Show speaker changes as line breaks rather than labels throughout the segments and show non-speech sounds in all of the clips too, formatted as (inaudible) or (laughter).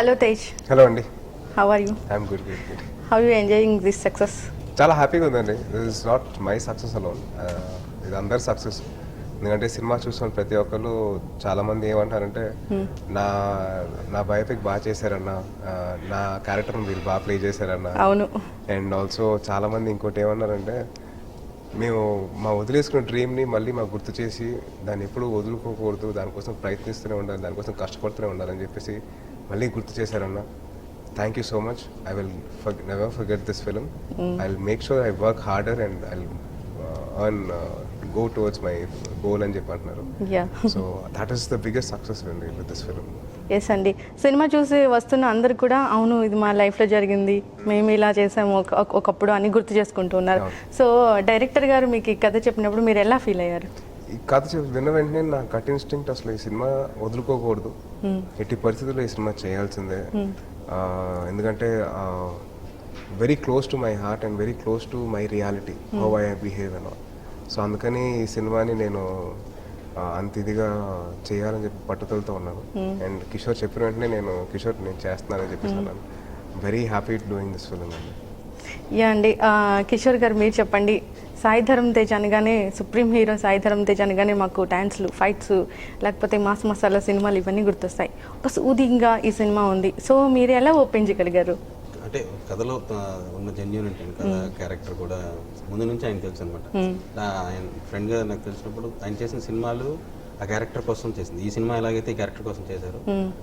Hello Tej
hello అండి
how are you
I'm good good good
how you enjoying this success
చాలా హ్యాపీగా ఉందండి. This is not my success alone ఇది అందరి success ఎందుకంటే సినిమా చూసిన ప్రతి ఒక్కరు చాలా మంది ఏమంటారంటే నా నా బయోపిక్ బాగా చేశారన్న నా క్యారెక్టర్ వీళ్ళు బాగా ప్లే చేశారన్న.
అవును.
అండ్ ఆల్సో చాలా మంది ఇంకోటి ఏమన్నారంటే మేము మా వదిలేసుకున్న డ్రీమ్ని మళ్ళీ మాకు గుర్తు చేసి దాన్ని ఎప్పుడూ వదులుకోకూడదు దానికోసం ప్రయత్నిస్తూనే ఉండాలి దానికోసం కష్టపడుతూనే ఉండాలని చెప్పేసి మళ్ళీ గుర్తు చేశారన్న. Thank you so much I will never forget this film I will make sure I work harder and I earn go towards my goal అని చెప్పి అంటున్నారు.
Yeah
so that is the biggest success అండి with this film
yes అండి. సినిమా చూసి వస్తున్న అందరు కూడా అవును ఇది మా లైఫ్లో జరిగింది. మేము ఇలా చేసాము ఒక- ఒక- ఒకప్పుడు అని గుర్తు చేసుకుంటూ ఉన్నారు. సో డైరెక్టర్ గారు మీకు ఈ కథ చెప్పినప్పుడు మీరు ఎలా ఫీల్ అయ్యారు?
ఈ కథ విన్న వెంటనే నా కట్ ఇన్స్టింక్ట్ అసలు ఈ సినిమా వదులుకోకూడదు. ఎట్టి పరిస్థితుల్లో ఈ సినిమా చేయాల్సిందే. ఎందుకంటే very close to my heart and very close to my reality how I behave and so అందుకని ఈ సినిమాని నేను అంత ఇదిగా చేయాలని చెప్పి పట్టుదలతో ఉన్నాను. అండ్ కిషోర్ చెప్పిన వెంటనే నేను కిషోర్ నేను చేస్తున్నానని చెప్పేసి very happy doing this film అండి.
యా అండి. కిషోర్ గారు మీరు చెప్పండి. సాయి ధరమ్ తేజ్ అనగానే సుప్రీం హీరో సాయి ధరమ్ తేజ్ అనగానే మాకు డ్యాన్స్లు ఫైట్స్ లేకపోతే మాస్ మసాలా సినిమాలు ఇవన్నీ గుర్తొస్తాయి. ఒక సూదింగ్గా ఈ సినిమా ఉంది. సో మీరు ఎలా ఒప్పించగలిగారు
అంటే కథలో ఉన్న జెన్యున్ ఉంటుంది కథ క్యారెక్టర్ కూడా ముందు నుంచి ఆయన తెలుసు అనమాట ఆయన ఫ్రెండ్గా నాకు తెలిసినప్పుడు ఆయన చేసిన సినిమాలు ఆ క్యారెక్టర్ కోసం చేసింది. ఈ సినిమా ఎలాగైతే ఈ క్యారెక్టర్ కోసం చేశారు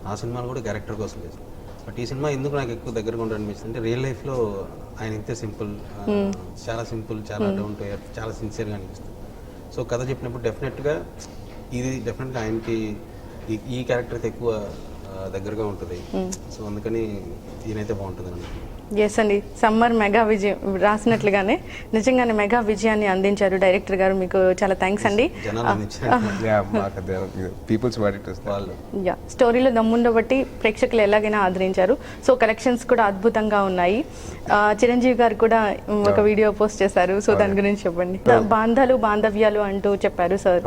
ఆ సినిమాలు కూడా క్యారెక్టర్ కోసం చేశారు. బట్ ఈ సినిమా ఎందుకు నాకు ఎక్కువ దగ్గరగా ఉండడం అనిపిస్తుంది అంటే రియల్ లైఫ్లో ఆయన ఇంతే సింపుల్ చాలా సింపుల్ చాలా డౌన్ టు ఎర్త్ చాలా సిన్సియర్గా అనిపిస్తుంది. సో కథ చెప్పినప్పుడు డెఫినెట్గా ఇది డెఫినెట్గా ఆయనకి ఈ- ఈ క్యారెక్టర్ ఎక్కువ దగ్గరగా ఉంటుంది. సో అందుకని ఈయనైతే బాగుంటుంది అనుకుంటున్నాను
ఎస్ అండి. సమ్మర్ మెగా విజయం రాసినట్లుగానే నిజంగానే మెగా విజయాన్ని అందించారు డైరెక్టర్ గారు. మీకు చాలా థ్యాంక్స్ అండి.
జనాలు అందించారు.
యా మాకు పీపుల్స్ వాడిట్
వాళ్ళు.
యా స్టోరీలో దమ్ముండబట్టి ప్రేక్షకులు ఎలాగైనా ఆదరించారు. సో కలెక్షన్స్ కూడా అద్భుతంగా ఉన్నాయి. ఆ, చిరంజీవి గారు కూడా ఒక వీడియో పోస్ట్ చేశారు. సో దాని గురించి చెప్పండి. బాంధాలు బాంధవ్యాలు అంటూ చెప్పారు సార్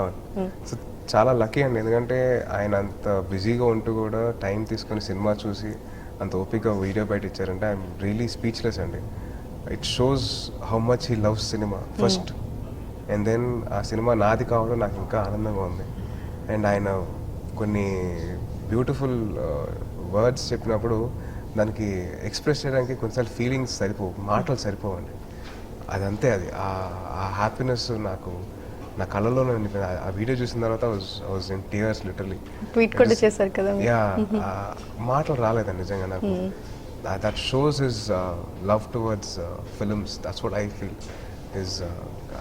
చాలా లక్కీ అండి. ఎందుకంటే ఆయన అంత బిజీగా ఉంటూ కూడా టైం తీసుకొని సినిమా చూసి అంత ఓపిక వీడియో బయట ఇచ్చారంటే ఐఎమ్ రియలీ స్పీచ్లెస్ అండి. It shows how much he loves cinema first and then ఆ సినిమా నాది కావడం నాకు ఇంకా ఆనందంగా ఉంది. అండ్ ఆయన కొన్ని బ్యూటిఫుల్ వర్డ్స్ చెప్పినప్పుడు దానికి ఎక్స్ప్రెస్ చేయడానికి కొన్నిసార్లు ఫీలింగ్స్ సరిపోవు మాటలు సరిపోవండి. అదంతే అది. ఆ హ్యాపీనెస్ నాకు నా కళ్ళలో. ఆ- వీడియో చూసిన తర్వాత was in tears literally
tweet కూడా చేశారు కదా.
యా మాటలు రాలేదండి నిజంగా నాకు. That shows is love towards films that's what I feel is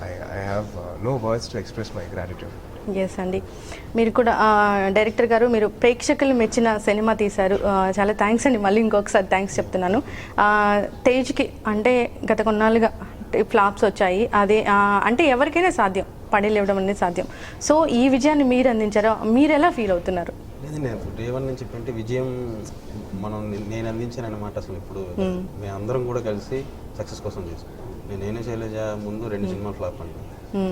I I have no words to express my gratitude
yes అండి మీరు కూడా డైరెక్టర్ గారు మీరు ప్రేక్షకులు మెచ్చిన సినిమా తీశారు. చాలా థ్యాంక్స్ అండి. మళ్ళీ ఇంకొకసారి థ్యాంక్స్ చెప్తున్నాను. తేజ్కి అంటే గత కొన్నాళ్ళుగా ఫ్లాప్స్ వచ్చాయి. అదే అంటే ఎవరికైనా సాధ్యం. పడేలేవడం అనేది సాధ్యం. సో ఈ విజయాన్ని మీరు అందించారో? మీరు ఎలా ఫీల్ అవుతున్నారు?
లేదు నేను డే వన్ నుంచి చెప్పంటే విజయం మనం నేను అందించాను అన్నమాట అసలు ఇప్పుడు. మేము. అందరం కూడా కలిసి సక్సెస్ కోసం చేసాం నేను నేనే శైలజ ముందు రెండు సినిమా ఫ్లాప్ అండి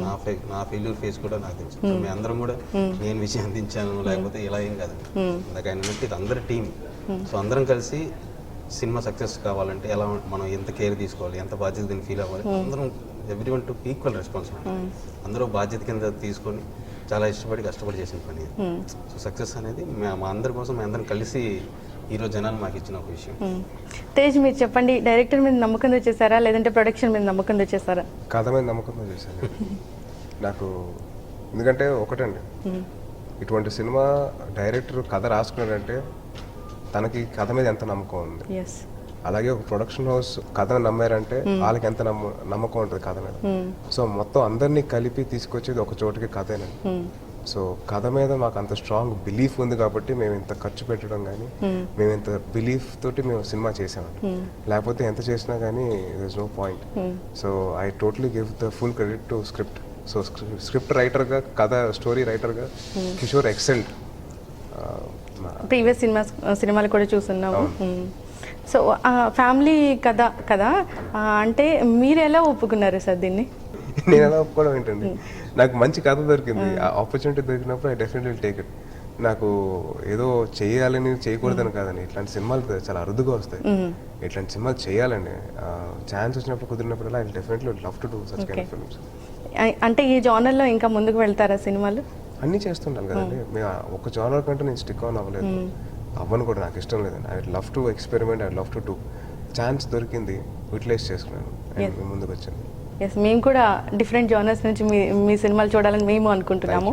నా ఫే నా ఫెయిల్యూర్ ఫేస్ కూడా నాకు తెలుసు. మేము. అందరం కూడా నేను విజయం అందించాను లేకపోతే ఇలా ఏం కాదు. ఇందాక ఆయన ఇది అందరి టీం సో అందరం కలిసి సినిమా సక్సెస్ కావాలంటే ఎలా మనం ఎంత కేర్ తీసుకోవాలి ఎంత బాధ్యత దీన్ని ఫీల్ అవ్వాలి అందరం everyone to equal responsibility అందరూ బాధ్యత కింద తీసుకొని చాలా ఇష్టపడి కష్టపడి చేసిన పని. సో సక్సెస్ అనేది మా- అందరి కోసం మేము అందరం కలిసి ఈరోజు జనాలు మాకు ఇచ్చిన ఒక విషయం.
మ్మ్. తేజ్ మీరు చెప్పండి డైరెక్టర్ మీద నమ్మకంతో చేశారా లేదంటే ప్రొడక్షన్ మీద నమ్మకంతో చేశారా
కథ మీద నమ్మకంతో చేశాను (laughs) నాకు ఎందుకంటే ఒకటండి. ఇటువంటి సినిమా డైరెక్టర్ కథ రాసుకున్నాడంటే తనకి కథ మీద ఎంత నమ్మకం ఉంది? అలాగే ఒక ప్రొడక్షన్ హౌస్ కథను నమ్మారంటే వాళ్ళకి ఎంత నమ్మ నమ్మకం ఉంటుంది కథ మీద. సో మొత్తం అందరినీ కలిపి తీసుకొచ్చేది ఒక చోటుకి కథేనండి. సో కథ మీద మాకు అంత స్ట్రాంగ్ బిలీఫ్ ఉంది కాబట్టి మేము ఇంత ఖర్చు పెట్టడం కానీ మేము ఇంత బిలీఫ్ తోటి మేము సినిమా చేసామండి లేకపోతే ఎంత చేసినా కానీ there's no point so I totally give the full credit to script so script రైటర్గా కథ స్టోరీ రైటర్గా కిషోర్ ఎక్సెంట్
ప్రీవియస్ సినిమా సినిమాలు కూడా చూస్తున్నాము. సో ఫ్యామిలీ కథ కదా? అంటే మీరు ఎలా ఒప్పుకున్నారు సార్ దీన్ని? (laughs)
నేను ఎలా ఒప్పుకోవడం ఏంటండి నాకు మంచి కథ దొరికింది. ఆ ఆపర్చునిటీ దొరికినప్పుడు ఐ డెఫినెట్లీ టేక్ ఇట్ నాకు ఏదో చేయాలని చేయకూడదని కాదండి. ఇట్లాంటి సినిమాలు చాలా అరుదుగా వస్తాయి. ఇట్లాంటి సినిమాలు చేయాలండి. ఛాన్స్ వచ్చినప్పుడు కుదిరినప్పుడల్లా I definitely love to do such kind films
అంటే ఈ జానర్లో ఇంకా ముందుకు వెళ్తారా సినిమాలు?
అన్నీ చేస్తుంటాను కదండి. మేము ఒక జానర్ కంటే నేను స్టిక్ ఆన్ అవ్వలేదు. అవ్వను కూడా నాకు ఇష్టం లేదండి I love to experiment I love to do chance దొరికింది యూటిలైజ్ చేసుకున్నాను. ముందుకు వచ్చాను.
ఎస్ మేము కూడా డిఫరెంట్ జానర్స్ నుంచి మీ మీ సినిమాలు చూడాలని మేము అనుకుంటున్నాము.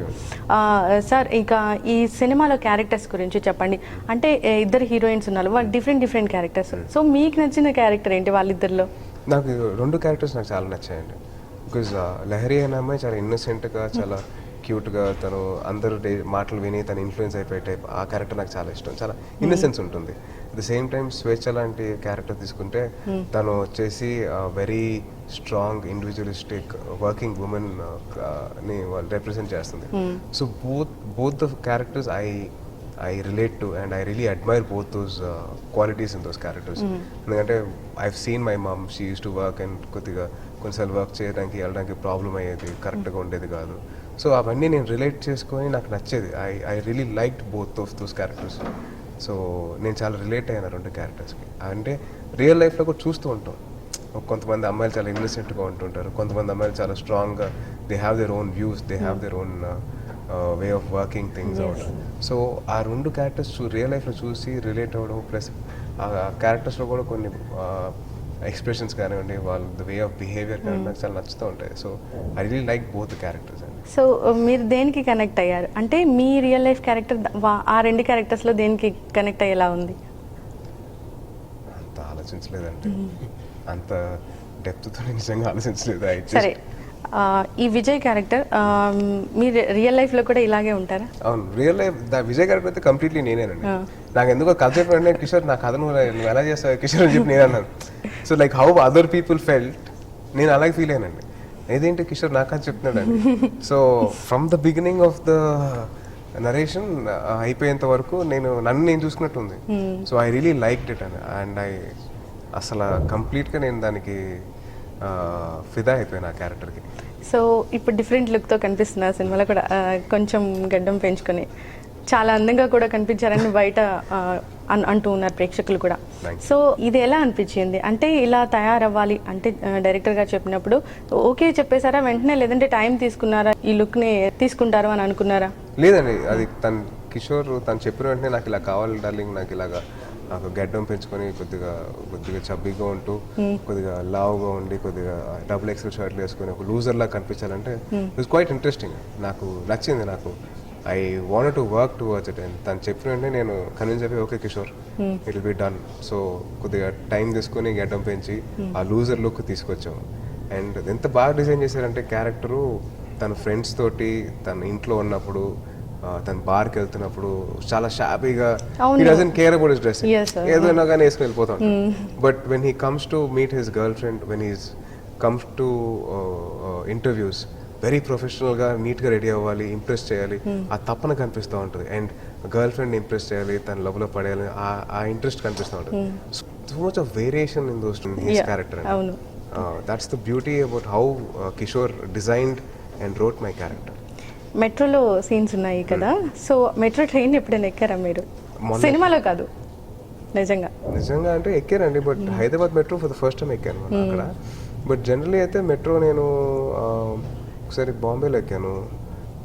సార్ ఇక ఈ సినిమాలో క్యారెక్టర్స్ గురించి చెప్పండి. అంటే ఇద్దరు హీరోయిన్స్ ఉన్నారు. వాళ్ళు డిఫరెంట్ డిఫరెంట్ క్యారెక్టర్స్ సో మీకు నచ్చిన క్యారెక్టర్ ఏంటి వాళ్ళిద్దరిలో?
నాకు రెండు క్యారెక్టర్స్ నాకు చాలా నచ్చాయండి. బికాజ్ లహరి అనే అమ్మాయి చాలా ఇన్నోసెంట్గా చాలా క్యూట్గా తను అందరూ మాటలు విని తను ఇన్ఫ్లుయెన్స్ అయిపోయే టైప్ ఆ క్యారెక్టర్ నాకు చాలా ఇష్టం. చాలా ఇన్నోసెన్స్ ఉంటుంది. అట్ ద సేమ్ టైం స్వేచ్ఛ లాంటి క్యారెక్టర్ తీసుకుంటే తను వచ్చేసి వెరీ స్ట్రాంగ్ ఇండివిజువలిస్టిక్ వర్కింగ్ ఉమెన్ని వాళ్ళు రిప్రజెంట్ చేస్తుంది. So both both the characters I I relate to and I really admire both those qualities in those characters ఎందుకంటే I seen my mum she use to work and కొద్దిగా కొన్నిసార్లు work చేయడానికి వెళ్ళడానికి problem అయ్యేది కరెక్ట్గా ఉండేది కాదు. సో అవన్నీ నేను రిలేట్ చేసుకొని నాకు నచ్చేది. I I really like both of those characters so నేను చాలా రిలేట్ అయ్యాను రెండు క్యారెక్టర్స్కి అంటే రియల్ లైఫ్లో కూడా చూస్తూ ఉంటాం. కొంతమంది అమ్మాయిలు చాలా ఇన్నోసెంట్గా ఉంటుంటారు. కొంతమంది అమ్మాయిలు చాలా స్ట్రాంగ్గా they have their own views they have their own way of working things out so ఆ రెండు క్యారెక్టర్స్ చూ రియల్ లైఫ్లో చూసి రిలేట్ అవ్వడం ప్లస్ ఆ క్యారెక్టర్స్లో కూడా కొన్ని ఎక్స్ప్రెషన్స్ కానివ్వండి వాళ్ళ ద వే ఆఫ్ బిహేవియర్ కానివ్వండి నాకు చాలా నచ్చుతూ ఉంటాయి. So I really like both characters అండి
సో మీరు దేనికి కనెక్ట్ అయ్యారు? అంటే మీ రియల్ లైఫ్ క్యారెక్టర్ ఆ రెండు క్యారెక్టర్స్లో దేనికి కనెక్ట్ అయ్యేలా ఉంది?
అంత ఆలోచించలేదంటే అంత డెప్త్తో నిజంగా ఆలోచించలేదు.
సరే ఈ విజయ్ క్యారెక్టర్ మీ రియల్ లైఫ్లో కూడా ఇలాగే ఉంటారా?
అవును రియల్ లైఫ్ దా విజయ్ గారికి అయితే కంప్లీట్లీ నేనేనండి. నాకు ఎందుకో కథ చెప్పండి కిషోర్ నా కథ నువ్వు ఎలా చేస్తావు కిషోర్ అని చెప్పి నేను అన్నాను so like how other people felt నేను అలాగే ఫీల్ అయ్యానండి ఏదేంటి కిషోర్? నా కథ చెప్తున్నాడండి. (laughs) So from the beginning of the narration అయిపోయేంత వరకు నేను నన్ను నేను చూసుకున్నట్టుంది. So I really like it అని. అండ్ ఐ అసలు కంప్లీట్గా నేను దానికి ఫిదా అయిపోయాను ఆ క్యారెక్టర్కి.
సో ఇప్పుడు డిఫరెంట్ లుక్తో కనిపిస్తున్నారు సినిమాలో కూడా ఆ, కొంచెం గడ్డం పెంచుకొని చాలా అందంగా కూడా కనిపించారని బయట ఆ, అన్- అంటూ ఉన్నారు ప్రేక్షకులు కూడా. సో ఇది ఎలా అనిపించింది? అంటే ఇలా తయారవ్వాలి అంటే డైరెక్టర్ గారు చెప్పినప్పుడు ఓకే చెప్పేశారా వెంటనే లేదంటే టైం తీసుకున్నారా? ఈ లుక్ని తీసుకుంటారు అని అనుకున్నారా?
లేదండి అది తను కిషోర్ తను చెప్పిన వెంటనే నాకు ఇలా కావాలి డార్లింగ్ నాకు ఇలాగా నాకు గడ్డం పెంచుకొని కొద్దిగా కొద్దిగా చబ్బీగా ఉంటూ కొద్దిగా లావుగా ఉండి కొద్దిగా డబుల్ ఎక్సెల్ షర్ట్లు వేసుకొని ఒక లూజర్ లా కనిపించాలంటే ఇట్స్ క్వైట్ ఇంట్రెస్టింగ్ నాకు నచ్చింది నాకు. I want to work to watch it and తను చెప్పిన వెంటనే నేను కన్విన్స్ అయిపోయి okay Kishore it will be done so కొద్దిగా టైం తీసుకొని గడ్డం పెంచి ఆ లూజర్ లుక్ తీసుకొచ్చాము అండ్ ఎంత బాగా డిజైన్ చేశారంటే క్యారెక్టరు తన ఫ్రెండ్స్ తోటి తన ఇంట్లో ఉన్నప్పుడు తన బార్కి వెళ్తున్నప్పుడు చాలా షాపీగా. He doesn't care about his dress
Yes, sir.
ఏదైనా కానీ వేసుకుని వెళ్ళిపోతాం. But when he comes to meet his girlfriend when he's comes to interviews very ప్రొఫెషనల్గా నీట్గా రెడీ అవ్వాలి ఇంప్రెస్ చేయాలి. ఆ తప్పన కనిపిస్తూ ఉంటుంది. అండ్ గర్ల్ ఫ్రెండ్ ఇంప్రెస్ చేయాలి తన లోపల పడేయాలి ఆ- ఇంట్రెస్ట్ కనిపిస్తూ ఉంటుంది. So much of variation in those his character
అవును.
That's the beauty about how Kishore designed and wrote my character
మెట్రోలో సీన్స్ ఉన్నాయి కదా? సో మెట్రో ట్రైన్ ఎప్పుడైనా ఎక్కారా మీరు? సినిమాలో కాదు. నిజంగా.
నిజంగా అంటే ఎక్కానండి but Hyderabad metro for the first time ఎక్కాను అక్కడ. బట్ జనరలీ అయితే మెట్రో నేను ఆ, ఒకసారి బాంబేలో ఎక్కాను.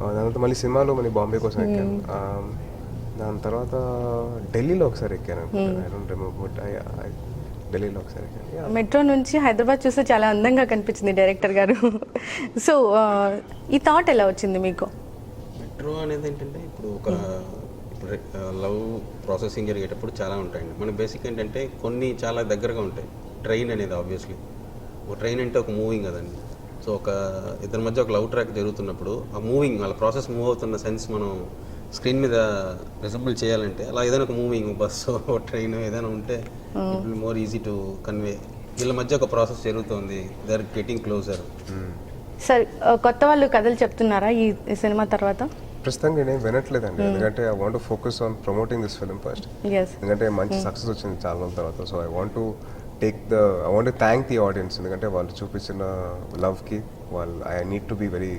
దాని తర్వాత మళ్ళీ సినిమాలో మళ్ళీ బాంబే కోసం ఎక్కాను. ఆ, దాని తర్వాత ఢిల్లీలో ఒకసారి ఎక్కాను ఐ డోంట్ రిమెంబర్ బట్ ఢిల్లీలో ఒకసారి.
మెట్రో నుంచి హైదరాబాద్ చూస్తే చాలా అందంగా కనిపించింది డైరెక్టర్ గారు. సో ఈ థాట్ ఎలా వచ్చింది మీకు?
మెట్రో అనేది ఏంటంటే ఇప్పుడు ఒక ఇప్పుడు లవ్ ప్రాసెసింగ్ జరిగేటప్పుడు చాలా ఉంటాయండి. మన బేసిక్ ఏంటంటే కొన్ని చాలా దగ్గరగా ఉంటాయి. ట్రైన్ అనేది ఆబ్వియస్లీ ఒక ట్రైన్ అంటే ఒక మూవింగ్ కదండి. సో ఒక ఇద్దరి మధ్య ఒక లవ్ ట్రాక్ జరుగుతున్నప్పుడు ఆ మూవింగ్ వాళ్ళ ప్రాసెస్ మూవ్ అవుతున్న సెన్స్ మనం స్క్రీన్ మీద రిజబుల్ చేయాలంటే అలా ఏదైనా ఒక మూవింగ్ బస్సు (laughs) ట్రైన్ ఏదైనా ఉంటే మోర్ ఈజీ టు కన్వే వీళ్ళ మధ్య ఒక ప్రాసెస్ జరుగుతుంది. They are getting closer
sir కొత్త వాళ్ళు కథలు చెప్తున్నారా ఈ సినిమా తర్వాత?
ప్రస్తుతానికి నేను వినట్లేదండి. ఎందుకంటే I want focus on promoting this film first ఎందుకంటే మంచి సక్సెస్ వచ్చింది చాలా రోజుల తర్వాత. So I want to take the I want thank the audience ఎందుకంటే వాళ్ళు చూపించిన లవ్కి వాళ్ళు I need to be very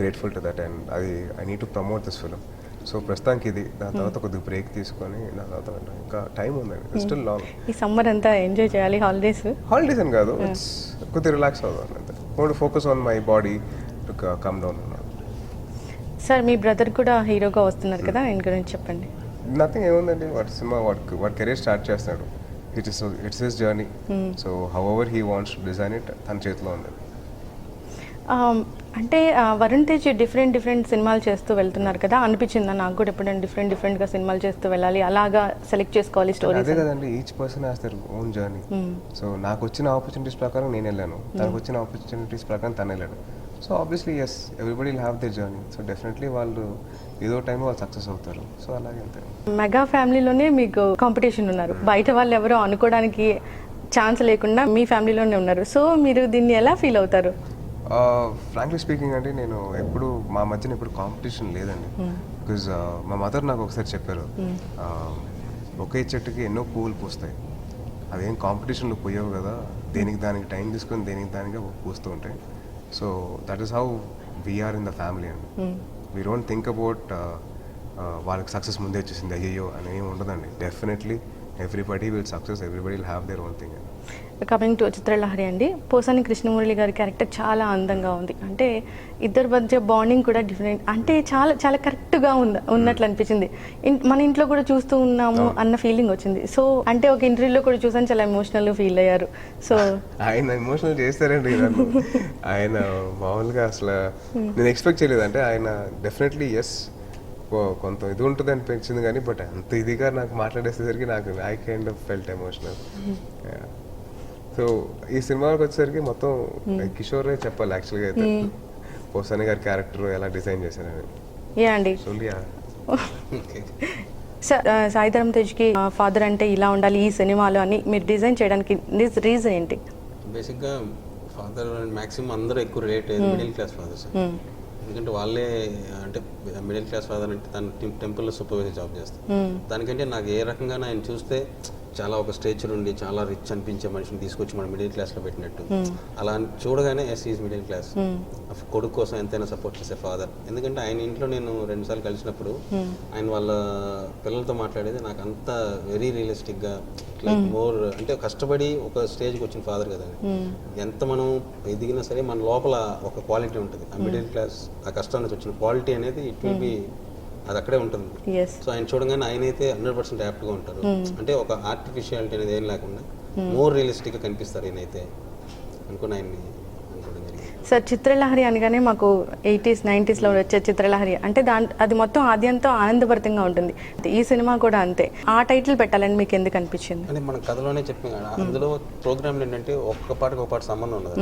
grateful to that and అది I need to promote this film so ప్రస్తుతానికి ఇది. దాని తర్వాత కొద్దిగా బ్రేక్ తీసుకొని దాని తర్వాత ఇంకా టైం ఉందండి. స్టిల్ లాంగ్
ఈ సమ్మర్ అంతా ఎంజాయ్ చేయాలి హాలిడేస్
హాలిడేస్ అని కాదు. ఇట్స్ కొద్దిగా రిలాక్స్ అవుతాను అంతే. Only focus on my body to come down
sir me brother కూడా హీరోగా వస్తున్నారు కదా? ఆయన గురించి చెప్పండి.
నథింగ్ ఏముందండి. వాడి సినిమా వాడి వాడి కెరీర్ స్టార్ట్ చేస్తున్నాడు. It is it's his journey so however he wants to design it తన చేతిలో ఉంది
Um, అంటే వరుణ్ తేజ్ డిఫరెంట్ డిఫరెంట్ సినిమాలు చేస్తూ వెళ్తున్నారు కదా. అనిపించిందా నాకు కూడా ఎప్పుడైనా డిఫరెంట్ డిఫరెంట్గా సినిమాలు చేస్తూ వెళ్ళాలి? అలాగా సెలెక్ట్ చేసుకోవాలి
అదే
స్టోరీస్
కదండి each person has their own journey so నాకు వచ్చిన ఆపర్చునిటీస్ ప్రకారం నేను వెళ్ళాను. తనకు వచ్చిన ఆపర్చునిటీస్ ప్రకారం తను వెళ్ళాడు. So obviously yes everybody have they journey so definitely వాళ్ళు ఏదో టైంలో వాళ్ళు సక్సెస్ అవుతారు. సో అలాగే అంతే.
మెగా ఫ్యామిలీలోనే మీకు కాంపిటీషన్ ఉన్నారు. బయట వాళ్ళు ఎవరో అనుకోవడానికి ఛాన్స్ లేకుండా మీ ఫ్యామిలీలోనే ఉన్నారు. సో మీరు దీన్ని ఎలా ఫీల్ అవుతారు?
ఫ్రాంక్లీ స్పీకింగ్ అంటే నేను ఎప్పుడు మా మధ్యన ఎప్పుడు కాంపిటీషన్ లేదండి. బికాజ్ మా మదర్ నాకు ఒకసారి చెప్పారు. Uh, ఒకే చెట్టుకి ఎన్నో పువ్వులు పూస్తాయి. అవేం కాంపిటీషన్లో పోయావు కదా దేనికి దానికి టైం తీసుకొని దేనికి దానికి పూస్తూ ఉంటాయి. So that is how we are in the family అండి వీ డోంట్ థింక్ అబౌట్ వాళ్ళకి సక్సెస్ ముందే వచ్చేసింది. అయ్యో అని ఏమి ఉండదండి. Definitely everybody will success everybody will have their own thing అండి
కమింగ్ టు చిత్రలహరి అండి. పోసాని కృష్ణమురళి గారి క్యారెక్టర్ చాలా అందంగా ఉంది. అంటే ఇద్దరి మధ్య బాండింగ్ కూడా డిఫరెంట్ అంటే చాలా చాలా కరెక్ట్గా ఉంది ఉన్నట్లు అనిపించింది. ఇన్- మన ఇంట్లో కూడా చూస్తూ ఉన్నాము అన్న ఫీలింగ్ వచ్చింది. సో అంటే ఒక ఇంటర్వ్యూలో కూడా చూసాను చాలా ఎమోషనల్ ఫీల్ అయ్యారు. సో (laughs)
ఆయన ఎమోషనల్ చేస్తారండి (laughs) ఆయన మామూలుగా అసలు నేను ఎక్స్పెక్ట్ చేయలేదు. అంటే ఆయన డెఫినెట్లీ ఎస్ కొంత ఇది ఉంటుంది అనిపించింది కానీ బట్ అంత ఇదిగా నాకు మాట్లాడేసేసరికి నాకు I kind of felt emotional so ఈ సినిమాకి వచ్చేసరికి మొత్తం కిషోరే చెప్పాలి యాక్చువల్గా అయితే. పోసాని గారి క్యారెక్టర్ ఎలా డిజైన్ చేశారని.
ఏ అండి.
సో
స- ఆ, సాయిధరం తేజ్కి ఫాదర్ అంటే ఇలా ఉండాలి ఈ సినిమాలో అని మీరు డిజైన్ చేయడానికి రీజన్ ఏంటి?
బేసిక్గా ఫాదర్ మ్యాక్సిమం అందరూ ఎక్కువ అయ్యేది మిడిల్ క్లాస్ ఫాదర్స్ ఎందుకంటే వాళ్ళే అంటే మిడిల్ క్లాస్ ఫాదర్ అంటే తన టెంపుల్లో సూపర్వైజర్ జాబ్ చేస్తారు. దానికంటే నాకు ఏ రకంగా ఆయన చూస్తే చాలా ఒక స్టేచర్ ఉండి చాలా రిచ్ అనిపించే మనిషిని తీసుకొచ్చి మన మిడిల్ క్లాస్లో పెట్టినట్టు. అలా చూడగానే ఎస్ ఈజ్ మిడిల్ క్లాస్ కొడుకు కోసం ఎంతైనా సపోర్ట్ చేసే ఫాదర్ ఎందుకంటే ఆయన ఇంట్లో నేను రెండుసార్లు కలిసినప్పుడు ఆయన వాళ్ళ పిల్లలతో మాట్లాడేది నాకు అంత వెరీ రియలిస్టిక్గా లైక్ మోర్ అంటే కష్టపడి ఒక స్టేజ్కి వచ్చిన ఫాదర్ కదా ఎంత మనం ఎదిగినా సరే మన లోపల ఒక క్వాలిటీ ఉంటుంది. ఆ మిడిల్ క్లాస్ ఆ కష్టం నుంచి వచ్చిన క్వాలిటీ అనేది ఇట్ విల్ బి అది అక్కడే ఉంటుంది. సో ఆయన చూడగానే ఆయన అయితే హండ్రెడ్ పర్సెంట్ యాప్ట్గా ఉంటారు. అంటే ఒక ఆర్టిఫిషియాలిటీ అనేది ఏం లేకుండా మోర్ రియలిస్టిక్గా కనిపిస్తారు ఈయనైతే అనుకుని ఆయన్ని జరిగింది.
సార్ చిత్రలహరి అనగానే మాకు ఎయిటీస్ నైంటీస్లో వచ్చే చిత్రలహరి. అంటే దాని అది మొత్తం ఆద్యంతో ఆనందభరితంగా ఉంటుంది. ఈ సినిమా కూడా అంతే. ఆ టైటిల్ పెట్టాలని మీకు ఎందుకు అనిపించింది?
అంటే మన కథలోనే చెప్పాం కదా అందులో ప్రోగ్రామ్ ఏంటంటే ఒక్క పాటకి ఒక పాట సంబంధం ఉండదు.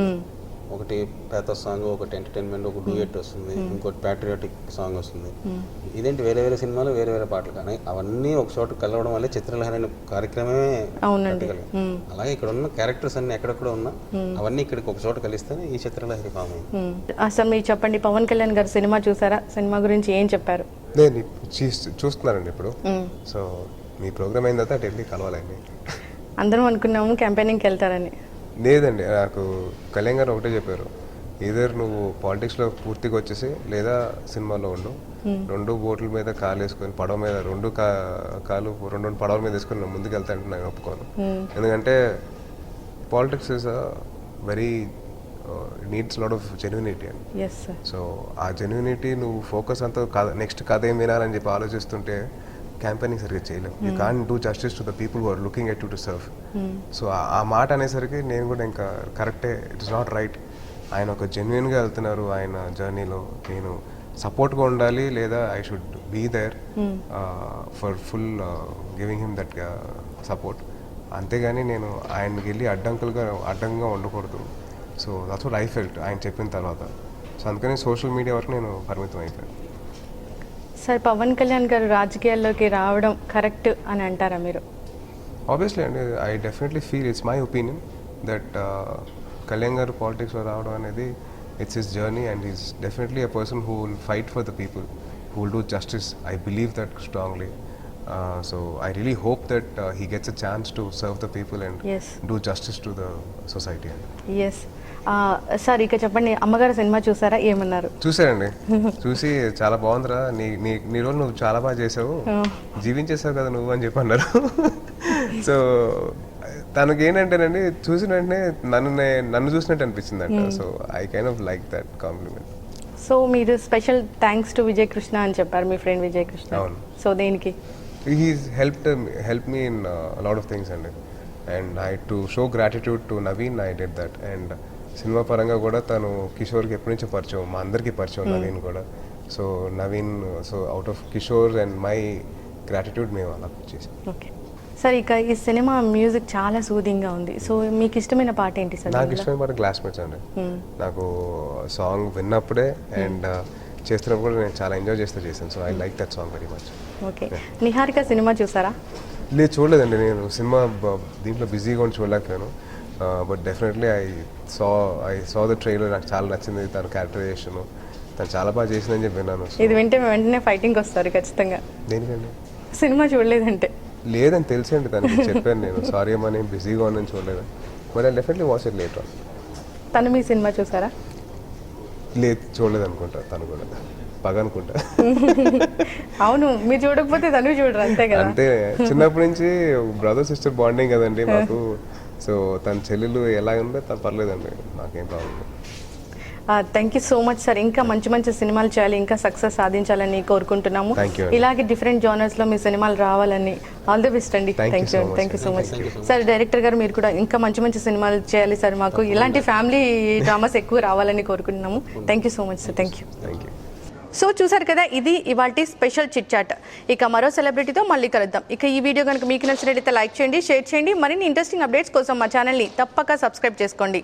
ఒకటి పేత సాంగ్ ఒకటి ఎంటర్టైన్మెంట్ ఒక డూయట్ వస్తుంది ఇంకోటి ప్యాట్రియాటిక్ సాంగ్ వస్తుంది. ఇదేంటి వేరే వేరే సినిమాలు వేరే వేరే పాటలు కానీ అవన్నీ ఒక చోట కలవడం వల్లే చిత్రలహరి అనే కార్యక్రమమే
అవునండి.
పెట్టగలిగాం. అలాగే ఇక్కడ ఉన్న క్యారెక్టర్స్ అన్ని ఎక్కడెక్కడ ఉన్నా అవన్నీ ఇక్కడికి ఒక చోట కలిస్తేనే ఈ చిత్రలహరి ఫామ్ అయింది.
అసలు మీరు చెప్పండి పవన్ కళ్యాణ్ గారు సినిమా చూసారా? సినిమా గురించి ఏం చెప్పారు?
నేను ఇప్పుడు చూ- చూస్తున్నానండి ఇప్పుడు. సో మీ ప్రోగ్రామ్ అయిన తర్వాత వెళ్ళి కలవాలండి.
అందరం అనుకున్నాము క్యాంపెయినింగ్కి వెళ్తారని.
లేదండి నాకు కళ్యాణ్ గారు ఒకటే చెప్పారు. ఇదర్ నువ్వు పాలిటిక్స్లో పూర్తిగా వచ్చేసి లేదా సినిమాలో ఉండు. రెండు బోట్ల మీద కాలు వేసుకొని పడవ మీద రెండు కా కాలు రెండు రెండు పడవల మీద వేసుకొని ముందుకు వెళ్తానంటే నేను ఒప్పుకోను. ఎందుకంటే politics is a very needs lot of genuinity అండి. సో ఆ జెన్యునిటీ నువ్వు ఫోకస్ అంతా కథ నెక్స్ట్ కథ ఏం వినాలని చెప్పి ఆలోచిస్తుంటే క్యాంపెయినింగ్ సరిగ్గా చేయలేము you can do justice to the people who are looking at to to serve so ఆ మాట అనేసరికి నేను కూడా ఇంకా కరెక్టే ఇట్స్ నాట్ రైట్ ఆయన ఒక జెన్యున్గా వెళ్తున్నారు ఆయన జర్నీలో నేను సపోర్ట్గా ఉండాలి లేదా I should be there for full giving him that support అంతేగాని నేను ఆయనకి వెళ్ళి అడ్డంకులుగా అడ్డంగా ఉండకూడదు. So that's what I felt ఆయన చెప్పిన తర్వాత. సో అందుకని సోషల్ మీడియా వరకు నేను పరిమితం అయిపోయాను
సార్ పవన్ కళ్యాణ్ గారు రాజకీయాల్లోకి రావడం కరెక్ట్ అని అంటారా మీరు?
ఆబ్వియస్లీ అండి I definitely feel it's my opinion that Kalyan garu పాలిటిక్స్లో రావడం అనేది it's his journey and is definitely a person who will fight for the people who will do justice I believe that strongly so I really hope that he gets a chance to serve the people and
Yes.
Do justice to the society అండి
yes sir ఇక చెప్పండి. అమ్మగారు cinema చూసారా? ఏమన్నారు?
చూసానండి (laughs) చూసి చాలా బాగుందిరా. నీ నీ నీ రోజు నువ్వు చాలా బాగా చేసావు. జీవించేసావు కదా నువ్వు అని చెప్పి అన్నారు (laughs) సో తనకి ఏంటంటేనండి చూసిన వెంటనే నన్ను నన్ను చూసినట్టు అనిపించిందంట. So I kind of like that compliment
so మీరు special thanks to Vijay Krishna అని చెప్పారు మీ ఫ్రెండ్ విజయ్ కృష్ణ. సో దేనికి?
He's help help me in lot of things అండి and I to show gratitude to Naveen I did that and cinema పరంగా కూడా తను కిషోర్కి ఎప్పటి నుంచో పరిచయం మా అందరికీ పరిచయం నవీన్ కూడా. So Naveen so out of Kishore and my gratitude మేము అలా చేసాం
ఓకే సార్ ఇక ఈ సినిమా మ్యూజిక్ చాలా సూదింగ్గా ఉంది. సో మీకు ఇష్టమైన పాట ఏంటి సార్
నాకు? ఇష్టమైన పాట గ్లాస్మేట్స్ అండి.
Hmm.
నాకు సాంగ్ విన్నప్పుడే అండ్ చేస్తున్నప్పుడు కూడా నేను చాలా ఎంజాయ్ చేస్తూ చేశాను. So I like that song very much
okay. Niharika cinema చూసారా?
లేదు చూడలేదండి నేను. సినిమా దీంట్లో బిజీగా ఉండి చూడలేకపోయాను. But definitely I saw I saw the trailer. నాకు చాలా నచ్చింది తన క్యారెక్టరైజేషన్ తను చాలా బాగా చేసిందని చెప్పి విన్నాను.
ఇది వింటే వెంటనే ఫైటింగ్ వస్తారు ఖచ్చితంగా.
దేనికండి?
సినిమా చూడలేదంటే.
లేదని తెలిసండి తనకి. చెప్పాను నేను. సారీ అమ్మా నేను బిజీగా ఉన్నాను చూడలేదు. I definitely watch it later
తను మీ సినిమా చూసారా?
లేదు చూడలేదు అనుకుంటా తను కూడా. పగ అనుకుంటా
అవును మీరు చూడకపోతే తను చూడరు అంతే కదా?
అంతే. చిన్నప్పటి నుంచి బ్రదర్ సిస్టర్ బాండింగ్ కదండి మాకు. సో తన చెల్లెలు ఎలా ఉందో తను పర్లేదండి నాకేం problem
thank you so much sir ఇంకా మంచి మంచి సినిమాలు చేయాలి ఇంకా సక్సెస్ సాధించాలని కోరుకుంటున్నాము. ఇలాగే డిఫరెంట్ జోనర్స్లో మీ సినిమాలు రావాలని ఆల్ ది బెస్ట్ అండి. Thank you thank you so much. Sir director గారు మీరు కూడా ఇంకా మంచి మంచి సినిమాలు చేయాలి సార్ మాకు ఇలాంటి ఫ్యామిలీ డ్రామాస్ ఎక్కువ రావాలని కోరుకుంటున్నాము. Thank you so much sir
thank you
so చూసారు కదా ఇది ఇవాల్టి స్పెషల్ చిట్ చాట్. ఇక మరో సెలబ్రిటీతో మళ్ళీ కలుద్దాం. ఇక ఈ వీడియో కనుక మీకు నచ్చినట్లయితే లైక్ చేయండి షేర్ చేయండి. మరిన్ని ఇంట్రెస్టింగ్ అప్డేట్స్ కోసం మా ఛానల్ని తప్పక సబ్స్క్రైబ్ చేసుకోండి.